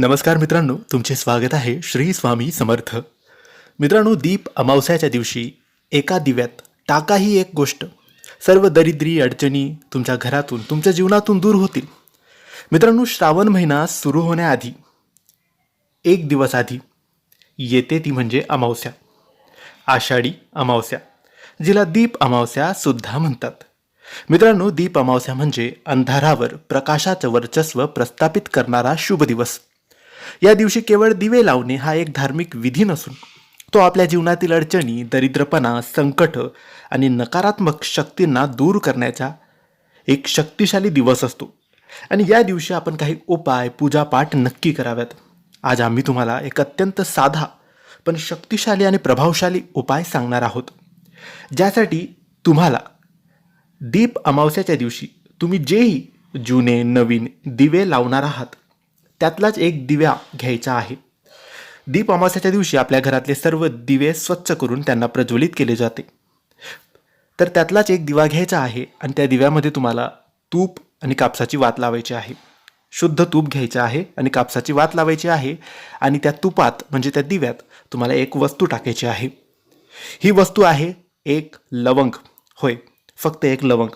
नमस्कार मित्रांनो तुमचे स्वागत आहे श्री स्वामी समर्थ. मित्रांनो दीप अमावस्याच्या दिवशी एका दिव्यात टाका ही एक गोष्ट. सर्व दरिद्री अडचणी तुमच्या घरातून तुमच्या जीवनातून दूर होतील. मित्रांनो श्रावण महिना सुरू होण्याआधी एक दिवस आधी येते ती म्हणजे अमावस्या. आषाढी अमावस्या जिला दीप अमावस्या सुद्धा म्हणतात. मित्रांनो दीप अमावस्या म्हणजे अंधारावर प्रकाशाचं वर्चस्व प्रस्थापित करणारा शुभ दिवस. या दिवशी केवळ दिवे लावणे हा एक धार्मिक विधी नसून तो आपल्या जीवनातील अडचणी दरिद्रपणा संकट आणि नकारात्मक शक्तींना दूर करण्याचा एक शक्तिशाली दिवस असतो. आणि या दिवशी आपण काही उपाय पूजापाठ नक्की कराव्यात. आज आम्ही तुम्हाला एक अत्यंत साधा पण शक्तिशाली आणि प्रभावशाली उपाय सांगणार आहोत. ज्यासाठी तुम्हाला दीप अमावस्याच्या दिवशी तुम्ही जेही जुने नवीन दिवे लावणार आहात त्यातलाच एक दिव्या घ्यायचा आहे. दीप अमावस्याच्या दिवशी आपल्या घरातले सर्व दिवे स्वच्छ करून त्यांना प्रज्वलित केले जाते. तर त्यातलाच एक दिवा घ्यायचा आहे आणि त्या दिव्यामध्ये तुम्हाला तूप आणि कापसाची वात लावायची आहे. शुद्ध तूप घ्यायचं आहे आणि कापसाची वात लावायची आहे आणि त्या तुपात म्हणजे त्या दिव्यात तुम्हाला एक वस्तू टाकायची आहे. ही वस्तू आहे एक लवंग. होय फक्त एक लवंग.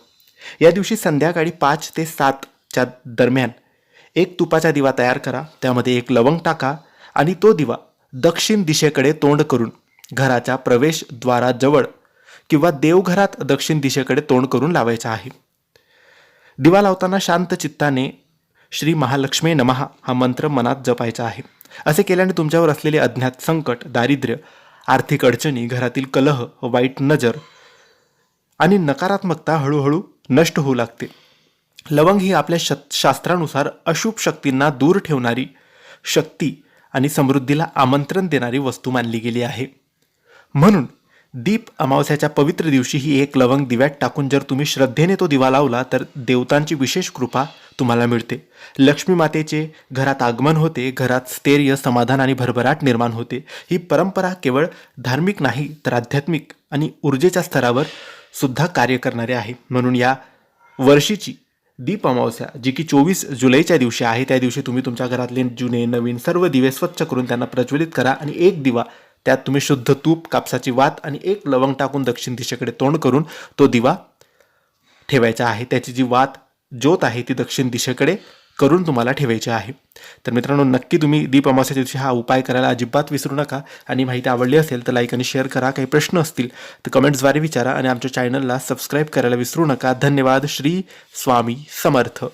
या दिवशी संध्याकाळी पाच ते सातच्या दरम्यान एक तुपाचा दिवा तयार करा त्यामध्ये एक लवंग टाका आणि तो दिवा दक्षिण दिशेकडे तोंड करून घराच्या प्रवेशद्वाराजवळ किंवा देवघरात दक्षिण दिशेकडे तोंड करून लावायचा आहे. दिवा लावताना शांत चित्ताने श्री महालक्ष्मी नमहा हा मंत्र मनात जपायचा आहे. असे केल्याने तुमच्यावर असलेले अज्ञात संकट दारिद्र्य आर्थिक अडचणी घरातील कलह वाईट नजर आणि नकारात्मकता हळूहळू नष्ट होऊ लागते. लवंग ही आपल्या श शास्त्रानुसार अशुभ शक्तींना दूर ठेवणारी शक्ती आणि समृद्धीला आमंत्रण देणारी वस्तू मानली गेली आहे. म्हणून दीप अमावस्याच्या पवित्र दिवशी ही एक लवंग दिव्यात टाकून जर तुम्ही श्रद्धेने तो दिवा लावला तर देवतांची विशेष कृपा तुम्हाला मिळते. लक्ष्मी मातेचे घरात आगमन होते घरात स्थैर्य समाधान आणि भरभराट निर्माण होते. ही परंपरा केवळ धार्मिक नाही तर आध्यात्मिक आणि ऊर्जेच्या स्तरावर सुद्धा कार्य करणारे आहे. म्हणून या वर्षीची दीप अमावस्या जी की चोवीस जुलैच्या दिवशी आहे त्या दिवशी तुम्ही तुमच्या घरातले जुने नवीन सर्व दिवे स्वच्छ करून त्यांना प्रज्वलित करा आणि एक दिवा त्यात तुम्ही शुद्ध तूप कापसाची वात आणि एक लवंग टाकून दक्षिण दिशेकडे तोंड करून तो दिवा ठेवायचा आहे. त्याची जी वात ज्योत आहे ती दक्षिण दिशेकडे करून तुम्हाला ठेवायचे आहे. तर मित्रांनो नक्की तुम्ही दीप अमावस्याच्या दिवशी हा उपाय करायला अजिबात विसरू नका. आणि माहिती आवडली असेल तर लाईक आणि शेअर करा. काही प्रश्न असतील तर कमेंट्सद्वारे विचारा. आणि आमच्या चॅनलला सबस्क्राईब करायला विसरू नका. धन्यवाद. श्री स्वामी समर्थ.